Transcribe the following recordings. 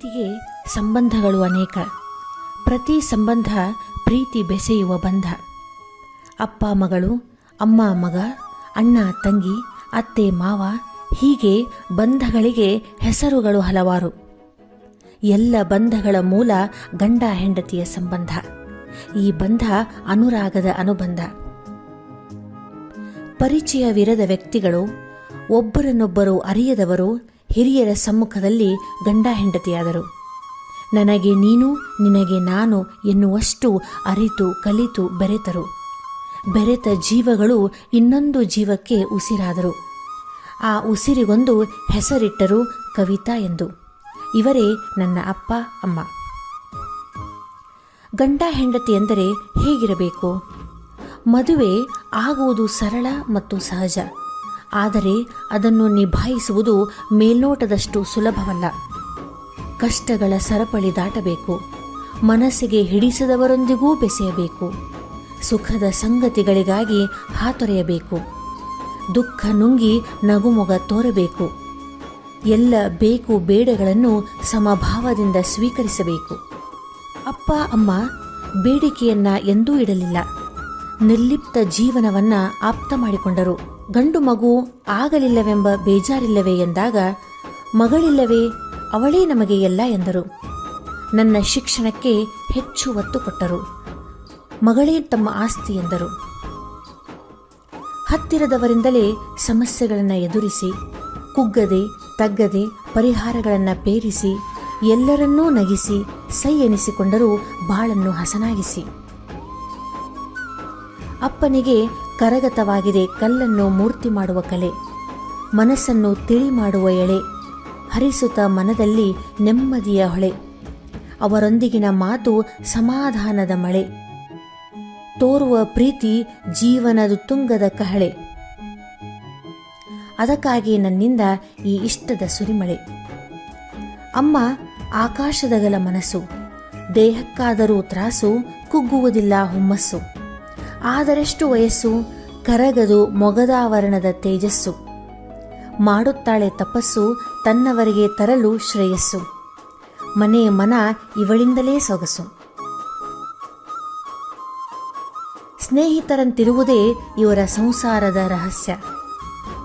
ಪ್ರೀತಿಗೆ ಸಂಬಂಧಗಳು ಅನೇಕ. ಪ್ರತಿ ಸಂಬಂಧ ಪ್ರೀತಿ ಬೆಸೆಯುವ ಬಂಧ. ಅಪ್ಪ ಮಗಳು, ಅಮ್ಮ ಮಗ, ಅಣ್ಣ ತಂಗಿ, ಅತ್ತೆ ಮಾವ ಹೀಗೆ ಬಂಧಗಳಿಗೆ ಹೆಸರುಗಳು ಹಲವಾರು. ಎಲ್ಲ ಬಂಧಗಳ ಮೂಲ ಗಂಡ ಹೆಂಡತಿಯ ಸಂಬಂಧ. ಈ ಬಂಧ ಅನುರಾಗದ ಅನುಬಂಧ. ಪರಿಚಯವಿರದ ವ್ಯಕ್ತಿಗಳು ಒಬ್ಬರನ್ನೊಬ್ಬರು ಅರಿಯದವರು ಹಿರಿಯರ ಸಮ್ಮುಖದಲ್ಲಿ ಗಂಡ ಹೆಂಡತಿಯಾದರು. ನನಗೆ ನೀನು, ನಿನಗೆ ನಾನು ಎನ್ನುವಷ್ಟು ಅರಿತು ಕಲಿತು ಬೆರೆತರು. ಬೆರೆತ ಜೀವಗಳು ಇನ್ನೊಂದು ಜೀವಕ್ಕೆ ಉಸಿರಾದರು. ಆ ಉಸಿರಿಗೊಂದು ಹೆಸರಿಟ್ಟರು ಕವಿತಾ ಎಂದು. ಇವರೇ ನನ್ನ ಅಪ್ಪ, ಅಮ್ಮ. ಗಂಡ ಹೆಂಡತಿ ಎಂದರೆ ಹೇಗಿರಬೇಕು? ಮದುವೆ ಆಗುವುದು ಸರಳ ಮತ್ತು ಸಹಜ. ಆದರೆ ಅದನ್ನು ನಿಭಾಯಿಸುವುದು ಮೇಲ್ನೋಟದಷ್ಟು ಸುಲಭವಲ್ಲ. ಕಷ್ಟಗಳ ಸರಪಳಿ ದಾಟಬೇಕು. ಮನಸ್ಸಿಗೆ ಹಿಡಿಸದವರೊಂದಿಗೂ ಬೆಸೆಯಬೇಕು. ಸುಖದ ಸಂಗತಿಗಳಿಗಾಗಿ ಹಾತೊರೆಯಬೇಕು. ದುಃಖ ನುಂಗಿ ನಗುಮೊಗ ತೋರಬೇಕು. ಎಲ್ಲ ಬೇಕು ಬೇಡಗಳನ್ನು ಸಮಭಾವದಿಂದ ಸ್ವೀಕರಿಸಬೇಕು. ಅಪ್ಪ, ಅಮ್ಮ, ಬೇಡಿಕೆಯನ್ನ ಎಂದೂ ಇಡಲಿಲ್ಲ. ನಿರ್ಲಿಪ್ತ ಜೀವನವನ್ನ ಆಪ್ತ ಮಾಡಿಕೊಂಡರು. ಗಂಡು ಮಗು ಆಗಲಿಲ್ಲವೆಂಬ ಬೇಜಾರಿಲ್ಲವೇ ಎಂದಾಗ, ಮಗಳಿಲ್ಲವೇ, ಅವಳೇ ನಮಗೆ ಎಲ್ಲ ಎಂದರು. ನನ್ನ ಶಿಕ್ಷಣಕ್ಕೆ ಹೆಚ್ಚು ಒತ್ತು ಕೊಟ್ಟರು. ಮಗಳೇ ತಮ್ಮ ಆಸ್ತಿ ಎಂದರು. ಹತ್ತಿರದವರಿಂದಲೇ ಸಮಸ್ಯೆಗಳನ್ನು ಎದುರಿಸಿ, ಕುಗ್ಗದೆ, ತಗ್ಗದೆ ಪರಿಹಾರಗಳನ್ನು ಪೇರಿಸಿ, ಎಲ್ಲರನ್ನೂ ನಗಿಸಿ, ಸೈ ಎನಿಸಿಕೊಂಡರೂ ಬಾಳನ್ನು ಹಸನಾಗಿಸಿ. ಅಪ್ಪನಿಗೆ ಕರಗತವಾಗಿದೆ. ಕಲ್ಲನ್ನು ಮೂರ್ತಿ ಮಾಡುವ ಕಲೆ. ಮನಸ್ಸನ್ನು ತಿಳಿ ಮಾಡುವ ಎಳೆ. ಹರಿಸುತ್ತ ಮನದಲ್ಲಿ ನೆಮ್ಮದಿಯ ಹೊಳೆ. ಅವರೊಂದಿಗಿನ ಮಾತು ಸಮಾಧಾನದ ಮಳೆ. ತೋರುವ ಪ್ರೀತಿ ಜೀವನದ ತುಂಗದ ಕಹಳೆ. ಅದಕ್ಕಾಗಿ ನನ್ನಿಂದ ಈ ಇಷ್ಟದ ಸುರಿಮಳೆ. ಅಮ್ಮ, ಆಕಾಶದಗಲ ಮನಸ್ಸು. ದೇಹಕ್ಕಾದರೂ ತ್ರಾಸು, ಕುಗ್ಗುವುದಿಲ್ಲ ಹುಮ್ಮಸ್ಸು. ಆದರೆಷ್ಟು ವಯಸ್ಸು, ಕರಗದು ಮೊಗದಾವರಣದ ತೇಜಸ್ಸು. ಮಾಡುತ್ತಾಳೆ ತಪಸ್ಸು ತನ್ನವರಿಗೆ ತರಲು ಶ್ರೇಯಸ್ಸು. ಮನೆ ಮನ ಇವಳಿಂದಲೇ ಸೊಗಸು. ಸ್ನೇಹಿತರಂತಿರುವುದೇ ಇವರ ಸಂಸಾರದ ರಹಸ್ಯ.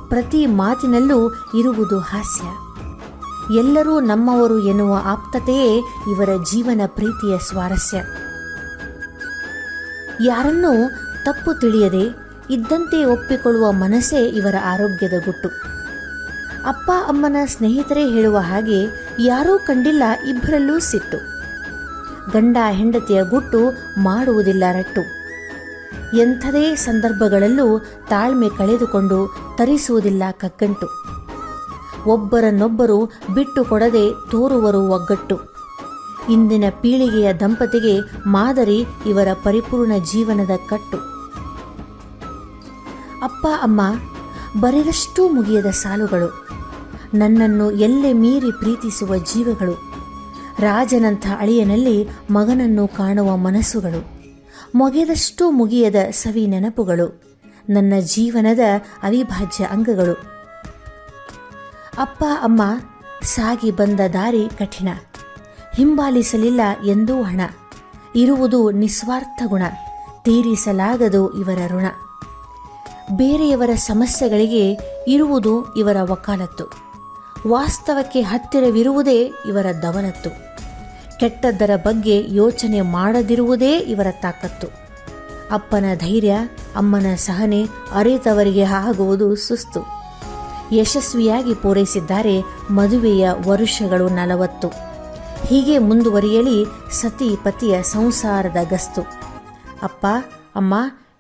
ಪ್ರತಿ ಮಾತಿನಲ್ಲೂ ಇರುವುದು ಹಾಸ್ಯ. ಎಲ್ಲರೂ ನಮ್ಮವರು ಎನ್ನುವ ಆಪ್ತತೆಯೇ ಇವರ ಜೀವನ ಪ್ರೀತಿಯ ಸ್ವಾರಸ್ಯ. ಯಾರನ್ನೂ ತಪ್ಪು ತಿಳಿಯದೆ ಇದ್ದಂತೆ ಒಪ್ಪಿಕೊಳ್ಳುವ ಮನಸ್ಸೇ ಇವರ ಆರೋಗ್ಯದ ಗುಟ್ಟು. ಅಪ್ಪ ಅಮ್ಮನ ಸ್ನೇಹಿತರೇ ಹೇಳುವ ಹಾಗೆ ಯಾರೂ ಕಂಡಿಲ್ಲ ಇಬ್ಬರಲ್ಲೂ ಸಿಟ್ಟು. ಗಂಡ ಹೆಂಡತಿಯ ಗುಟ್ಟು ಮಾಡುವುದಿಲ್ಲ ರಟ್ಟು. ಎಂಥದೇ ಸಂದರ್ಭಗಳಲ್ಲೂ ತಾಳ್ಮೆ ಕಳೆದುಕೊಂಡು ತರಿಸುವುದಿಲ್ಲ ಕಗ್ಗಂಟು. ಒಬ್ಬರನ್ನೊಬ್ಬರು ಬಿಟ್ಟು ಕೊಡದೆ ತೋರುವರು ಒಗ್ಗಟ್ಟು. ಇಂದಿನ ಪೀಳಿಗೆಯ ದಂಪತಿಗೆ ಮಾದರಿ ಇವರ ಪರಿಪೂರ್ಣ ಜೀವನದ ಕಟ್ಟು. ಅಪ್ಪ, ಅಮ್ಮ, ಬರೆದಷ್ಟೂ ಮುಗಿಯದ ಸಾಲುಗಳು. ನನ್ನನ್ನು ಎಲ್ಲೆ ಮೀರಿ ಪ್ರೀತಿಸುವ ಜೀವಗಳು. ರಾಜನಂಥ ಅಳಿಯನಲ್ಲಿ ಮಗನನ್ನು ಕಾಣುವ ಮನಸ್ಸುಗಳು. ಮೊಗೆದಷ್ಟೂ ಮುಗಿಯದ ಸವಿ ನೆನಪುಗಳು. ನನ್ನ ಜೀವನದ ಅವಿಭಾಜ್ಯ ಅಂಗಗಳು. ಅಪ್ಪ, ಅಮ್ಮ, ಸಾಗಿ ಬಂದ ದಾರಿ ಕಠಿಣ. ಹಿಂಬಾಲಿಸಲಿಲ್ಲ ಎಂದೂ ಹಣ. ಇರುವುದು ನಿಸ್ವಾರ್ಥ ಗುಣ. ತೀರಿಸಲಾಗದು ಇವರ ಋಣ. ಬೇರೆಯವರ ಸಮಸ್ಯೆಗಳಿಗೆ ಇರುವುದು ಇವರ ವಕಾಲತ್ತು. ವಾಸ್ತವಕ್ಕೆ ಹತ್ತಿರವಿರುವುದೇ ಇವರ ದವನತ್ತು. ಕೆಟ್ಟದ್ದರ ಬಗ್ಗೆ ಯೋಚನೆ ಮಾಡದಿರುವುದೇ ಇವರ ತಾಕತ್ತು. ಅಪ್ಪನ ಧೈರ್ಯ, ಅಮ್ಮನ ಸಹನೆ ಅರಿತವರಿಗೆ ಆಗುವುದು ಸುಸ್ತು. ಯಶಸ್ವಿಯಾಗಿ ಪೂರೈಸಿದ್ದಾರೆ ಮದುವೆಯ ವರುಷಗಳು ನಲವತ್ತು. ಹೀಗೆ ಮುಂದುವರಿಯಲಿ ಸತಿ ಪತಿಯ ಸಂಸಾರದ ಗಸ್ತು. ಅಪ್ಪ, ಅಮ್ಮ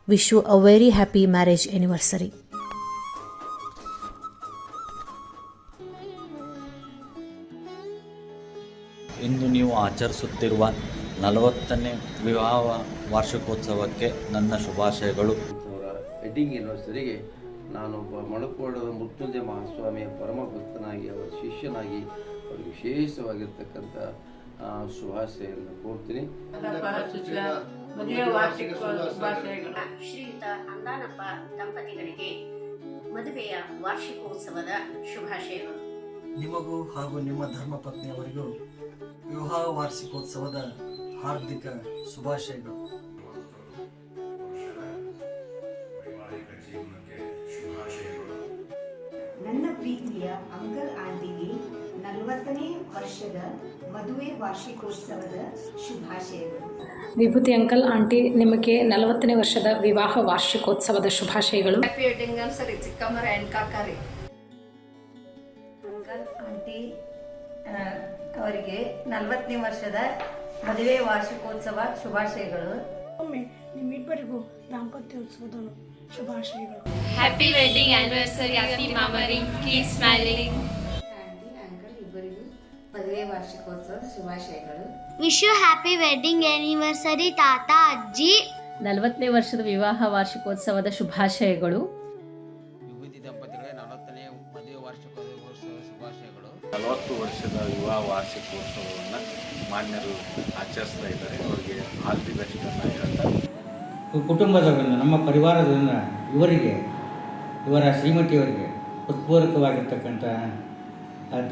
wish you a very happy marriage anniversary ಇಂದು ನೀವು ಆಚರಿಸುತ್ತಿರುವ ನಲವತ್ತನೇ ವಿವಾಹ ವಾರ್ಷಿಕೋತ್ಸವಕ್ಕೆ ನನ್ನ ಶುಭಾಶಯಗಳು. ವೆಡ್ಡಿಂಗ್ ಯೂನಿವರ್ಸರಿಗೆ ನಾನು ನಾನೊಬ್ಬ ಮಣಕೋಡದ ಮೃತ್ಯುಂಜಯ ಮಹಾಸ್ವಾಮಿಯ ಪರಮ ಭಕ್ತನಾಗಿ ಅವರ ಶಿಷ್ಯನಾಗಿ ಅವರಿಗೆ ವಿಶೇಷವಾಗಿರ್ತಕ್ಕಂಥ ಶುಭಾಶಯನ್ನು ಕೋರ್ತೀನಿ. ಮದುವೆ ವಾರ್ಷಿಕ ಶುಭಾಶಯಗಳು. ಶ್ರೀಯುತ ಅಂದಾನಪ್ಪ ದಂಪತಿಗಳಿಗೆ ಮದುವೆಯ ವಾರ್ಷಿಕೋತ್ಸವದ ಶುಭಾಶಯಗಳು. ನಿಮಗೂ ಹಾಗೂ ನಿಮ್ಮ ಧರ್ಮ ಪತ್ನಿಯವರಿಗೂ ವಿವಾಹ ವಾರ್ಷಿಕೋತ್ಸವದ ಹಾರ್ದಿಕ ಶುಭಾಶಯಗಳು. ನನ್ನ ಪ್ರೀತಿಯ ಅಂಕಲ್ ಆಂಟಿಗೆ ನಲವತ್ತನೇ ವರ್ಷದ ಮದುವೆ ವಾರ್ಷಿಕೋತ್ಸವದ ಶುಭಾಶಯಗಳು. ವಿಭೂತಿ ಅಂಕಲ್ ಆಂಟಿ ನಿಮಗೆ ನಲವತ್ತನೇ ವರ್ಷದ ವಿವಾಹ ವಾರ್ಷಿಕೋತ್ಸವದ ಶುಭಾಶಯಗಳು. ಹ್ಯಾಪಿ ವೆಡ್ಡಿಂಗ್ ಸರಿ ಚಿಕ್ಕಮ್ಮರ ಆ್ಯಂಡ್ ಕಾಕಾರಿ ಅಂಕಲ್ ಆಂಟಿ ಅವರಿಗೆ ನಲವತ್ತನೇ ವರ್ಷದ ಮದುವೆ ವಾರ್ಷಿಕೋತ್ಸವ ಶುಭಾಶಯಗಳು. ಒಮ್ಮೆ ನಿಮ್ಮಿಬ್ಬರಿಗೂ ದಾಂಪತ್ಯೋತ್ಸವದ ಶುಭಾಶಯಗಳು. ಹ್ಯಾಪಿ ವೆಡ್ಡಿಂಗ್ ಆ್ಯನಿವರ್ಸರಿ ಹ್ಯಾಪಿ ಮಾಮರಿಂಗ್ ಕೀಪ್ smiling. ಮದುವೆ ವಾರ್ಷಿಕೋತ್ಸವ ಶುಭಾಶಯಗಳು. Wish you happy wedding anniversary ತಾತ ಅಜ್ಜಿ. ನಲವತ್ತನೇ ವರ್ಷದ ವಿವಾಹ ವಾರ್ಷಿಕೋತ್ಸವದ ಶುಭಾಶಯಗಳು. ವಿಭೂತಿ ದಂಪತಿಗಳೇ ನಲವತ್ತನೇ ಮದುವೆ ವಾರ್ಷಿಕೋತ್ಸವದ ಶುಭಾಶಯಗಳು. ನಲವತ್ತು ವರ್ಷದ ವಿವಾಹ ವಾರ್ಷಿಕೋತ್ಸವವನ್ನು ಮಾನ್ಯರು ಆಚರಿಸ್ತಾ ಇದ್ದಾರೆ. ಅವರಿಗೆ ಆಲ್ ದಿ ಬೆಸ್ಟ್ ಅಂತ ಹೇಳ್ತಾ ಕುಟುಂಬದವರಿಂದ ನಮ್ಮ ಪರಿವಾರದಿಂದ ಇವರಿಗೆ ಇವರ ಶ್ರೀಮತಿಯವರಿಗೆ ಉತ್ಪೂರಕವಾಗಿರ್ತಕ್ಕಂಥ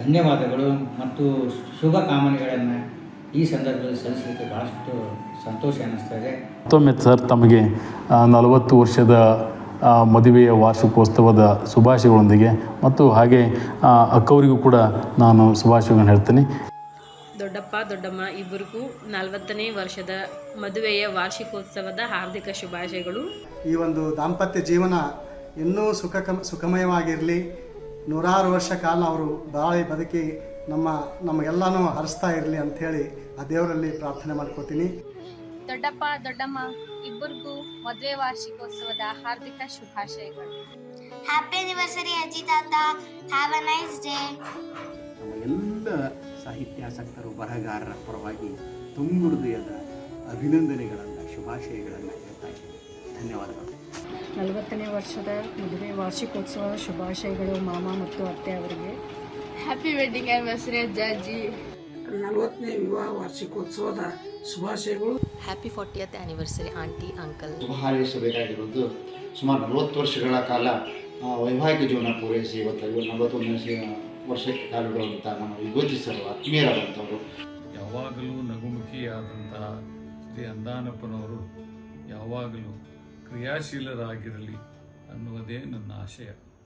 ಧನ್ಯವಾದಗಳು ಮತ್ತು ಶುಭ ಕಾಮನೆಗಳನ್ನು ಈ ಸಂದರ್ಭದಲ್ಲಿ ಸಲ್ಲಿಸಲಿಕ್ಕೆ ಭಾಳಷ್ಟು ಸಂತೋಷ ಅನ್ನಿಸ್ತಾ ಇದೆ. ಮತ್ತೊಮ್ಮೆ ಸರ್ ತಮಗೆ ನಲವತ್ತು ವರ್ಷದ ಮದುವೆಯ ವಾರ್ಷಿಕೋತ್ಸವದ ಶುಭಾಶಯಗಳೊಂದಿಗೆ ಮತ್ತು ಹಾಗೆ ಅಕ್ಕವರಿಗೂ ಕೂಡ ನಾನು ಶುಭಾಶಯಗಳನ್ನು ಹೇಳ್ತೀನಿ. ದೊಡ್ಡಪ್ಪ ದೊಡ್ಡಮ್ಮ ಇಬ್ಬರಿಗೂ ನಲವತ್ತನೇ ವರ್ಷದ ಮದುವೆಯ ವಾರ್ಷಿಕೋತ್ಸವದ ಹಾರ್ದಿಕ ಶುಭಾಶಯಗಳು. ಈ ಒಂದು ದಾಂಪತ್ಯ ಜೀವನ ಇನ್ನೂ ಸುಖ ಸುಖಮಯವಾಗಿರಲಿ. ನೂರಾರು ವರ್ಷ ಕಾಲ ಅವರು ಬಾಳಿ ಬದುಕಿ ನಮ್ಮ ನಮಗೆಲ್ಲನೂ ಹರಿಸ್ತಾ ಇರಲಿ ಅಂಥೇಳಿ ಆ ದೇವರಲ್ಲಿ ಪ್ರಾರ್ಥನೆ ಮಾಡ್ಕೋತೀನಿ. ದೊಡ್ಡಪ್ಪ ದೊಡ್ಡಮ್ಮ ಇಬ್ಬರಿಗೂ ಮದುವೆ ವಾರ್ಷಿಕೋತ್ಸವದ ಹಾರ್ದಿಕ ಶುಭಾಶಯಗಳು. ಹ್ಯಾಪಿ ಆನಿವರ್ಸರಿ ಅಜ್ಜಿ ತಾತ. ಹ್ಯಾವ್ ಅ ನೈಸ್ ಡೇ ನಮ್ಮ ಎಲ್ಲ ಸಾಹಿತ್ಯಾಸಕ್ತರು ಬರಹಗಾರರ ಪರವಾಗಿ ತುಂಬು ಹೃದಯದ ಅಭಿನಂದನೆಗಳನ್ನು ಶುಭಾಶಯಗಳನ್ನು ಹೇಳ್ತಾ ಇದ್ದೀನಿ. ಧನ್ಯವಾದಗಳು. ನಲವತ್ತನೇ ವರ್ಷದ ಮದುವೆ ವಾರ್ಷಿಕೋತ್ಸವ ಶುಭಾಶಯಗಳು ಮಾಮ ಮತ್ತು ಅತ್ತೆ ಅವರಿಗೆ. ಹ್ಯಾಪಿ ವೆಡ್ಡಿಂಗ್ ಆನಿವರ್ಸರಿ ಅಜ್ಜ ಅಜ್ಜಿ ನಲವತ್ತನೇ ವಿವಾಹ ವಾರ್ಷಿಕೋತ್ಸವದ ಶುಭಾಶಯಗಳು. Happy fortieth anniversary aunty uncle ಶುಭ ಹಾರೈಸಬೇಕಾಗಿರೋದು ಸುಮಾರು ನಲವತ್ತು ವರ್ಷಗಳ ಕಾಲ ವೈವಾಹಿಕ ಜೀವನ ಪೂರೈಸಿ ಇವತ್ತು ನಲವತ್ತೊಂದನೇ ವರ್ಷಕ್ಕೆ ಕಾಲಿಡುವಂಥ ನಮ್ಮ ವಿಭಜಿಸಲು ಆತ್ಮೀಯರಾದಂಥವರು ಯಾವಾಗಲೂ ನಗುಮುಖಿಯಾದಂತಹ ಶ್ರೀ ಅಂದಾನಪ್ಪನವರು ಯಾವಾಗಲೂ ಕ್ರಿಯಾಶೀಲರಾಗಿರಲಿ ಅನ್ನುವುದೇ ನನ್ನ ಆಶಯ.